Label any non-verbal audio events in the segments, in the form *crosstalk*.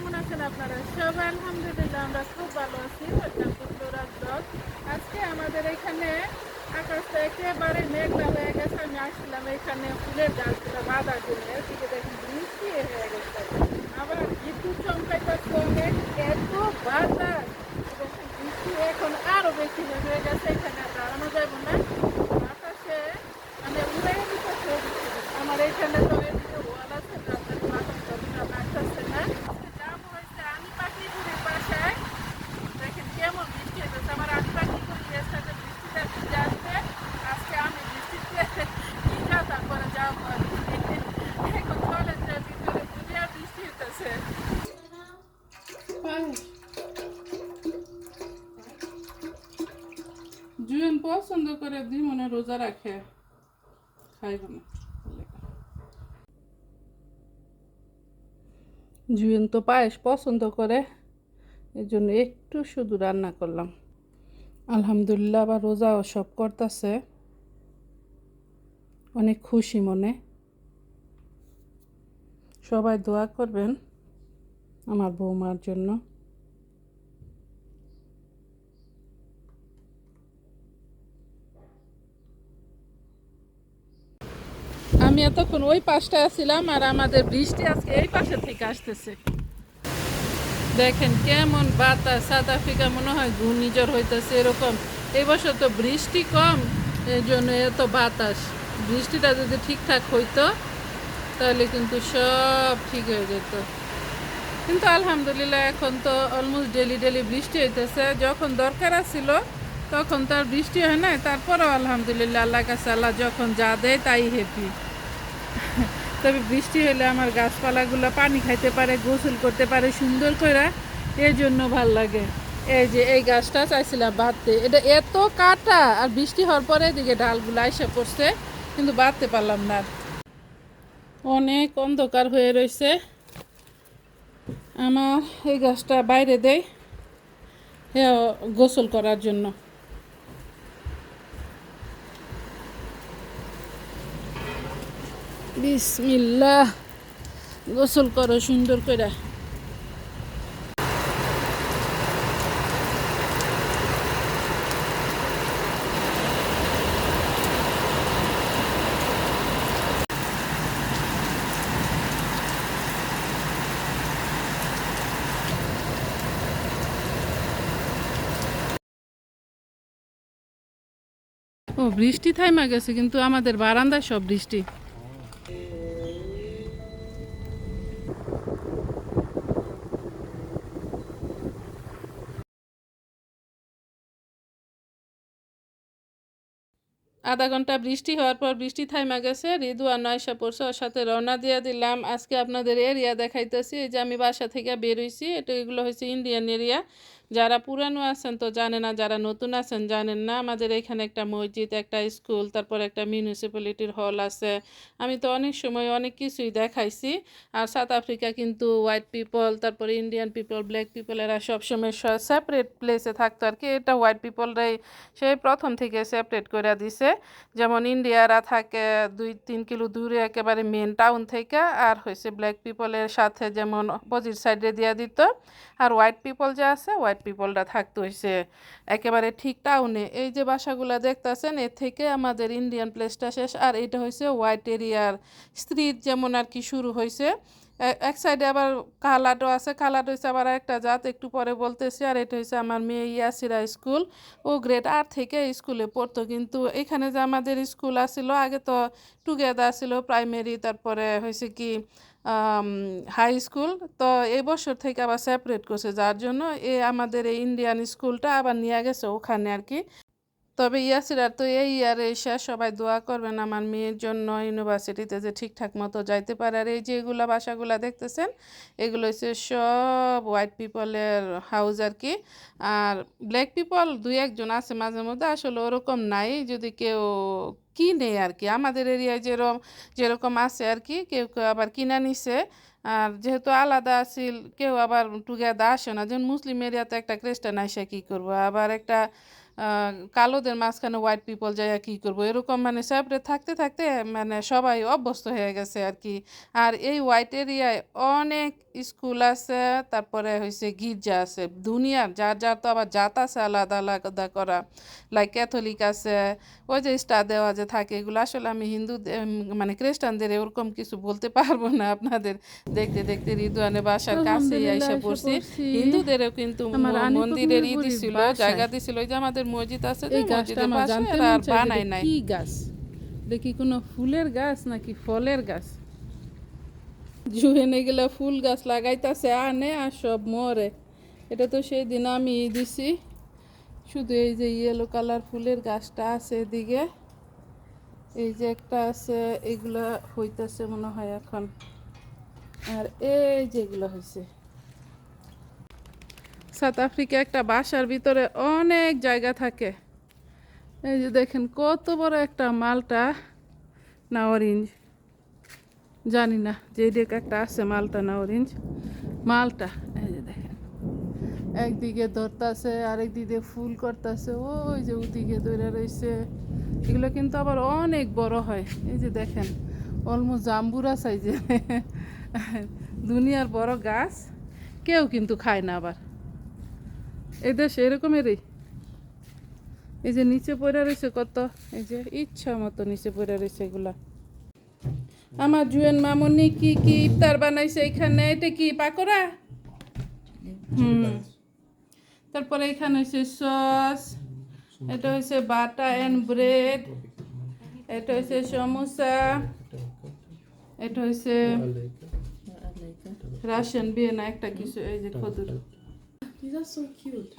কেমন আছেন আপনারা? সবাই আলহামদুলিল্লাহ, আমরা খুব ভালো আছি। আজকে আমাদের এখানে আকাশটা একেবারে মেঘলা হয়ে গেছে। আমি আসছিলাম এখানে ফুলের গাছগুলো বাঁধা জন্য এদিকে দেখুন বৃষ্টি হয়ে গেছে। আবার বিদ্যুৎ চমকাইতেছে অনেক এত এবং বৃষ্টি এখন আরও বেশি হয়ে গেছে এখানে দাঁড়ানো যাবে না। বাতাসে মানে উড়ে দিতেছে আমার এখানে তো এদিকে ওয়াল আছে তারপরে বাতাস যতটা লাগতেছে না যাব হয়েছে আমি পাখি ঘুরি বাসায় দেখেন কেমন বৃষ্টি হয়েছে আমার আমি পাখি ঘুরি গেছে যে বৃষ্টিটা ভিজে আসবে আজকে আমি বৃষ্টিতে ভিজা তারপরে যাব আর কি। এখন চলে যে ভিতরে দুনিয়া বৃষ্টি হইতেছে জুয়েন পছন্দ করে দিই মনে রোজা রাখে। খাইব না জুয়েন তো পায়েস পছন্দ করে, এই জন্য একটু শুধু রান্না করলাম। আলহামদুলিল্লাহ আবার রোজাও সব করতেছে। অনেক খুশি মনে। সবাই দোয়া করবেন আমার বৌমার জন্য। আমি এতক্ষণ ওই পাশটায় ছিলাম আর আমাদের বৃষ্টি আজকে এই পাশে থেকে আসতেছে। দেখেন কেমন বাতাস, সাউথ আফ্রিকা মনে হয় ঘূর্ণিঝড় হইতেছে এরকম। এই বছর তো বৃষ্টি কম, এই জন্য এত বাতাস। বৃষ্টিটা যদি ঠিকঠাক হইতো, তাহলে কিন্তু সব ঠিক হয়ে যেত। কিন্তু আলহামদুলিল্লাহ এখন তো অলমোস্ট ডেলি ডেলি বৃষ্টি হইতেছে। যখন দরকার ছিল তখন তো আর বৃষ্টি হয় না তারপরেও আলহামদুলিল্লাহ, আল্লাহ কাছে আল্লাহ যখন যা দেয় তাই হ্যাপি তবে বৃষ্টি হলে আমার গাছপালাগুলো পানি খাইতে পারে, গোসল করতে পারে, সুন্দর করে এর জন্য ভালো লাগে। এই যে এই গাছটা চাইছিলাম বাঁধতে এটা এত কাটা আর বৃষ্টি হওয়ার পরে এদিকে ডালগুলো আইসা পড়ছে, কিন্তু বাঁধতে পারলাম না অনেক অন্ধকার হয়ে রয়েছে আমার এই গাছটা বাইরে দেয় গোসল করার জন্য। বিসমিল্লাহ। গোসল করো সুন্দর করে। ও বৃষ্টি থাইমা গেছে কিন্তু আমাদের বারান্দায় সব বৃষ্টি। আধা ঘণ্টা বৃষ্টি হওয়ার পর বৃষ্টি থাইমা গেছে। রিদু আর নয়সা পড়ছে ওর সাথে রওনা দিয়ে দিলাম। আজকে আপনাদের এরিয়া দেখাইতেছি। এই যে আমি বাসা থেকে বেরোইছি এটা এগুলো হয়েছে ইন্ডিয়ান এরিয়া যারা পুরানো আছেন তো জানে না, যারা নতুন আছেন জানেন না, আমাদের এখানে একটা মসজিদ, একটা স্কুল, তারপর একটা মিউনিসিপ্যালিটির হল আছে। আমি তো অনেক সময় অনেক কিছুই দেখাইছি। আর সাউথ আফ্রিকা কিন্তু হোয়াইট পিপল তারপরে ইন্ডিয়ান পিপল ব্ল্যাক পিপল এরা সবসময় সেপারেট প্লেসে থাকতো। আর কি এটা হোয়াইট পিপলরাই সেই প্রথম থেকে সেপারেট করে দিছে। যেমন ইন্ডিয়ারা থাকে দুই, তিন কিলো দূরে একেবারে মেন টাউন থেকে, আর হয়েছে ব্ল্যাক পিপলের সাথে যেমন অপোজিট সাইডে দিয়ে দিত। আর হোয়াইট পিপল যে আছে হোয়াইট পিপলটা থাকতো হয়েছে একেবারে ঠিক টাউনে এই যে বাসাগুলো দেখতেছেন, এর থেকে আমাদের ইন্ডিয়ান প্লেসটা শেষ। আর এটা হয়েছে হোয়াইট এরিয়ার স্ট্রিট যেমন আর কি শুরু হয়েছে এক সাইডে আবার কালাটও আছে। কালাট হয়েছে আবার একটা জাত, একটু পরে বলতেছি। আর এটা হয়েছে আমার মেয়ে ইয়াসিরা স্কুল। ও গ্রেড আট থেকে স্কুলে পড়তো। কিন্তু এখানে যে আমাদের স্কুল আসছিল আগে তো টুগেদার ছিল প্রাইমারি তারপরে হয়েছে কি হাই স্কুল তো এই বছর থেকে আবার সেপারেট করছে। যার জন্য এ আমাদের এই ইন্ডিয়ান স্কুলটা আবার নিয়ে গেছে। ওখানে আর কি তবে ইয়াসিরা তো এই ইয়ারে এসে সবাই দোয়া করবেন আমার মেয়ের জন্য ইউনিভার্সিটিতে যে ঠিকঠাক মতো যাইতে পারে। আর এই যে এগুলা বাসাগুলা দেখতেছেন, এগুলো হচ্ছে সব হোয়াইট পিপলের হাউস আর কি আর ব্ল্যাক পিপল দুই একজন আছে মাঝে মধ্যে, আসলে ওরকম নাই যদি কেউ কিনে আর কি আমাদের এরিয়ায় যেরকম যেরকম আছে আর কি কেউ কেউ আবার কিনা নিছে। আর যেহেতু আলাদা আছিল, কেউ আবার টুগেদা আসে না। যেমন মুসলিম এরিয়াতে একটা খ্রিস্টান আসে কী করব? আবার একটা কালোদের মাঝখানে হোয়াইট পিপল যায় কি করব? এরকম মানে সেপারেট থাকতে থাকতে মানে সবাই অভ্যস্ত হয়ে গেছে আর কি। আর এই হোয়াইট এরিয়ায় অনেক স্কুল আছে তারপরে হয়েছে গির্জা আছে। দুনিয়ার যার যার তো আবার জাত আছে আলাদা আলাদা করা। লাইক ক্যাথলিক আছে ওই যে স্টার দেওয়া যে থাকে এগুলো আসলে আমি হিন্দু মানে খ্রিস্টানদের ওরকম কিছু বলতে পারব না আপনাদের। দেখতে দেখতে রিদুয়ানে বাসার কাছেই আইসা এসে পড়ছি। হিন্দুদেরও কিন্তু মন্দিরের ই দিছিল জায়গা দিছিল। ওই যে আমাদের মসজিদ আছে যে এই গাছটা মসজিদের আমার জানতে আর এটা নাই। কি গাছ? দেখি কোনো ফুলের গাছ নাকি ফলের গাছ? জুহেন এগুলা ফুল গাছ লাগাইতাছে আনে আর সব মরে। এটা তো সেই দিন আমি দিছি। শুধু এই যে ইয়েলো কালার ফুলের গাছটা আছে এদিকে। এই যে একটা আছে এগুলা হইতাছে মনে হয় এখন। আর এই যেগুলো হয়েছে সাউথ আফ্রিকা একটা বাসার ভিতরে অনেক জায়গা থাকে। এই যে দেখেন কত বড় একটা মালটা না অরেঞ্জ জানি না, যে দিকে একটা আছে মালটা না অরেঞ্জ মালটা, এই যে দেখেন। একদিকে ধরতাছে আরেক দিকে ফুল করতেছে, ওই যে ওদিকে ধরে রয়েছে এগুলো কিন্তু আবার অনেক বড় হয়। এই যে দেখেন অলমোস্ট জাম্বুরা সাইজে দুনিয়ার বড় গাছ কেউ কিন্তু খায় না আবার। এই দেশ এরকমেরই। এই যে নিচে পড়ে রয়েছে কত? এই যে ইচ্ছা মতো নিচে পড়ে রয়েছে এগুলা। আমার জুয়েন মামুনি কি কি ইফতার বানাইছে এখানে? এটা কি পাকোড়া? হুম। তারপরে এখানে হচ্ছে সস এটা হচ্ছে বাটা অ্যান্ড ব্রেড এটা হচ্ছে সমোসা এটা হচ্ছে রাশিয়ান বিয়ে না একটা কিছু এই যে খদুর These are so cute.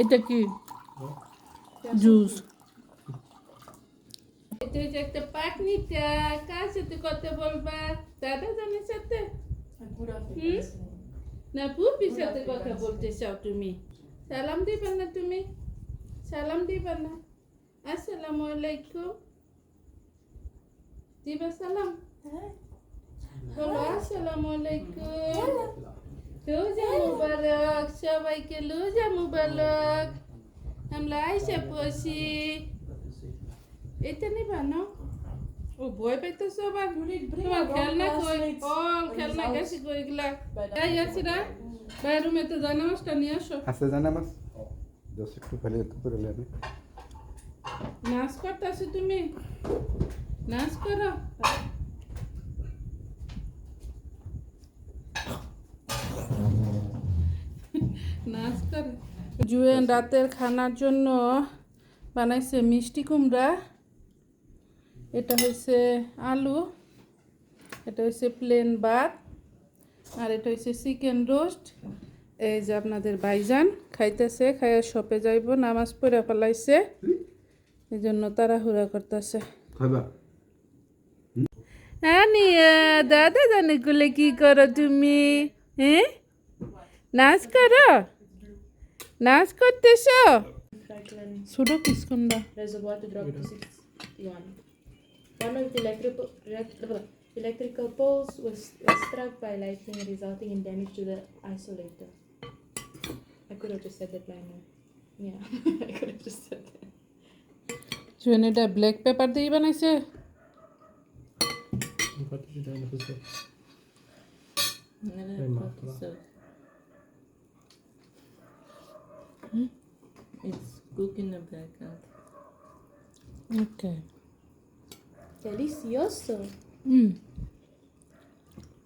এটা কি? জুস এটা হচ্ছে একটা পাকনিটা কার সাথে কথা বলবা? দাদা জানের সাথে. না পুপির সাথে কথা বলতে চাও তুমি। সালাম দিবা না তুমি? সালাম দিবা না? আসসালামু আলাইকুম। দিবা সালাম? বলো আসসালামু আলাইকুম। লুজা মুবারক সবাইকে লুজা মুবারক আমরা আইসা পড়ছি এটা নিবা না ও ভয় পাইতেছো আবার তোমার খেলনা কই অল খেলনা গেছি কই এগুলা এই আসিরা বাইরে রুমে তো জানামাজটা নিয়ে আসো ¿Hace nada más? Yo sé que peleé tú, pero le নাচ করতেছো তুমি নাচ করো নাচ করে জুয়েন রাতের খানার জন্য বানাইছে মিষ্টি কুমড়া। এটা হচ্ছে আলু এটা হচ্ছে প্লেন ভাত আর এটা হচ্ছে চিকেন রোস্ট এই যে আপনাদের ভাইজান খাইতেছে খাইয়া শপে যাইব নামাজ পড়ে ফেলাইছে। এই জন্য তাড়াহুড়া করতেছে। Hola. আনিয়া দাদা জানে গুলে কি করো তুমি হ্যাঁ? নাচ করো নাচ করতেছ Franklin ছোট কিসকন্দা reservoir to drop to 61. One of the electrical, elect- electrical poles was, was struck by lightning, resulting in damage to the isolator. I could have just said that line. now. Yeah, *laughs* I could have just said that. জুয়েন এটা black pepper দিয়ে বানাইছে It's cook in the background. Okay Delicioso. হুম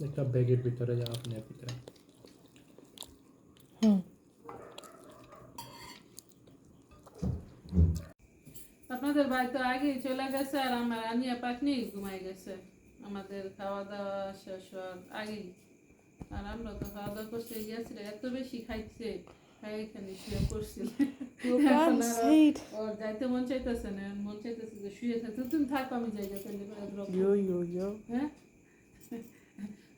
একটা ব্যাগের ভিতরে যা আপনার ভিতরে। হুম আপনাদের ভাই তো আগেই চলে গেছে আর আমার আনিয়া পাকনি ঘুমাই গেছে। আমাদের খাওয়া দাওয়া শেষ হওয়ার আগেই। আর আমরা তো খাওয়া দাওয়া করতে গেছি এত বেশি খাইছে। খাই শুয়ে পড়ছিল ওর যাইতে মন চাইতেছে না মন চাইতেছে যে শুয়ে থাকতে তুমি থাকো আমি যাই যাতে হ্যাঁ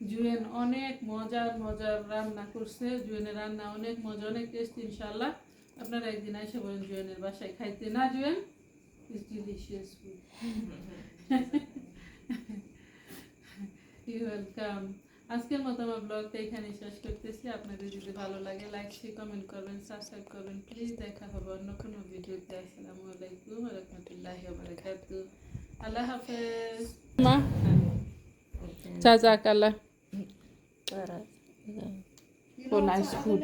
জুয়েন অনেক মজার মজার রান্না করছে জুয়েনের রান্না অনেক মজা অনেক টেস্ট ইনশাল্লাহ আপনারা একদিন এসে বলেন জুয়েনের বাসায় খাইতে না জুয়েন is delicious food you welcome আজকের মতো আমার ব্লগটা এখানে শেষ করতেছি। আপনাদের যদি ভালো লাগে লাইক শেয়ার কমেন্ট করবেন সাবস্ক্রাইব করবেন প্লিজ দেখা হবে অন্য কোনো ভিডিওতে। আসসালামু আলাইকুম রহমতুল্লাহ ওয়া আল্লাহ হাফেজ। মা চাচা কালা ও নাইস food.